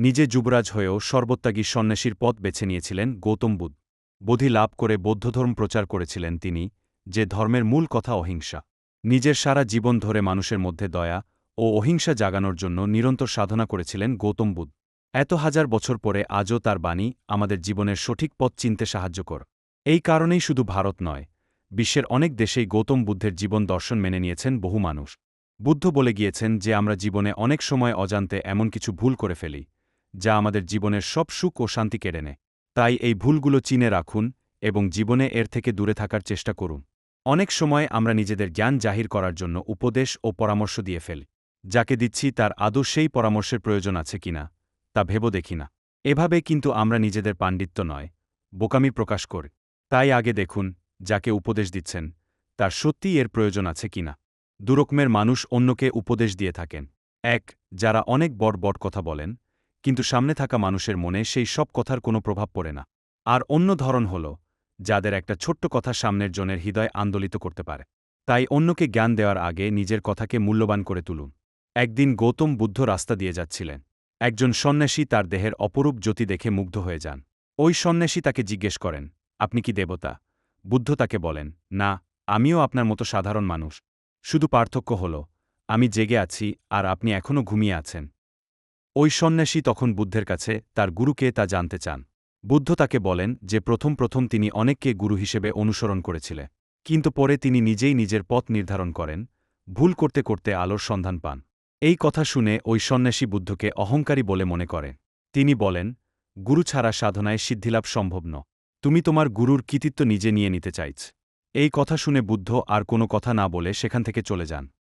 নিজে যুবরাজ হয়েও সর্বত্যাগী সন্ন্যাসীর পথ বেছে নিয়েছিলেন গৌতম বুদ্ধ। বোধি লাভ করে বৌদ্ধধর্ম প্রচার করেছিলেন তিনি, যে ধর্মের মূল কথা অহিংসা। নিজের সারা জীবন ধরে মানুষের মধ্যে দয়া ও অহিংসা জাগানোর জন্য নিরন্তর সাধনা করেছিলেন গৌতম বুদ্ধ। এত হাজার বছর পরে আজও তার বাণী আমাদের জীবনের সঠিক পথ চিনতে সাহায্য কর। এই কারণেই শুধু ভারত নয়, বিশ্বের অনেক দেশেই গৌতম বুদ্ধের জীবন দর্শন মেনে নিয়েছেন বহু মানুষ। বুদ্ধ বলে গিয়েছেন যে আমরা জীবনে অনেক সময় অজান্তে এমন কিছু ভুল করে ফেলি যা আমাদের জীবনের সব সুখ ও শান্তি কেড়ে নেয়। তাই এই ভুলগুলো চিনে রাখুন এবং জীবনে এর থেকে দূরে থাকার চেষ্টা করুন। অনেক সময় আমরা নিজেদের জ্ঞান জাহির করার জন্য উপদেশ ও পরামর্শ দিয়ে ফেলি, যাকে দিচ্ছি তার আদৌ সেই পরামর্শের প্রয়োজন আছে কিনা তা ভেব দেখি না। এভাবে কিন্তু আমরা নিজেদের পাণ্ডিত্য নয়, বোকামি প্রকাশ করি। তাই আগে দেখুন, যাকে উপদেশ দিচ্ছেন, তার সত্যিই এর প্রয়োজন আছে কিনা দুরকমের মানুষ অন্যকে উপদেশ দিয়ে থাকেন। এক, যারা অনেক বড় বড় কথা বলেন কিন্তু সামনে থাকা মানুষের মনে সেই সব কথার কোনো প্রভাব পড়ে না। আর অন্য ধরন হল, যাদের একটা ছোট্ট কথা সামনের জনের হৃদয় আন্দোলিত করতে পারে। তাই অন্যকে জ্ঞান দেওয়ার আগে নিজের কথাকে মূল্যবান করে তুলুন। একদিন গৌতম বুদ্ধ রাস্তা দিয়ে যাচ্ছিলেন। একজন সন্ন্যাসী তার দেহের অপরূপ জ্যোতি দেখে মুগ্ধ হয়ে যান। ওই সন্ন্যাসী তাকে জিজ্ঞেস করেন, আপনি কি দেবতা? বুদ্ধ তাকে বলেন, না, আমিও আপনার মতো সাধারণ মানুষ। শুধু পার্থক্য হল, আমি জেগে আছি আর আপনি এখনও ঘুমিয়ে আছেন। ওই সন্ন্যাসী তখন বুদ্ধের কাছে তার গুরুকে তা জানতে চান। বুদ্ধ তাকে বলেন যে প্রথম প্রথম তিনি অনেককে গুরু হিসেবে অনুসরণ করেছিলেন কিন্তু পরে তিনি নিজেই নিজের পথ নির্ধারণ করেন, ভুল করতে করতে আলোর সন্ধান পান। এই কথা শুনে ওই সন্ন্যাসী বুদ্ধকে অহংকারী বলে মনে করে। তিনি বলেন, গুরু ছাড়া সাধনায় সিদ্ধিলাভ সম্ভব ন তুমি তোমার গুরুর কৃতিত্ব নিজে নিয়ে নিতে চাইছ। এই কথা শুনে বুদ্ধ আর কোনো কথা না বলে সেখান থেকে চলে যান।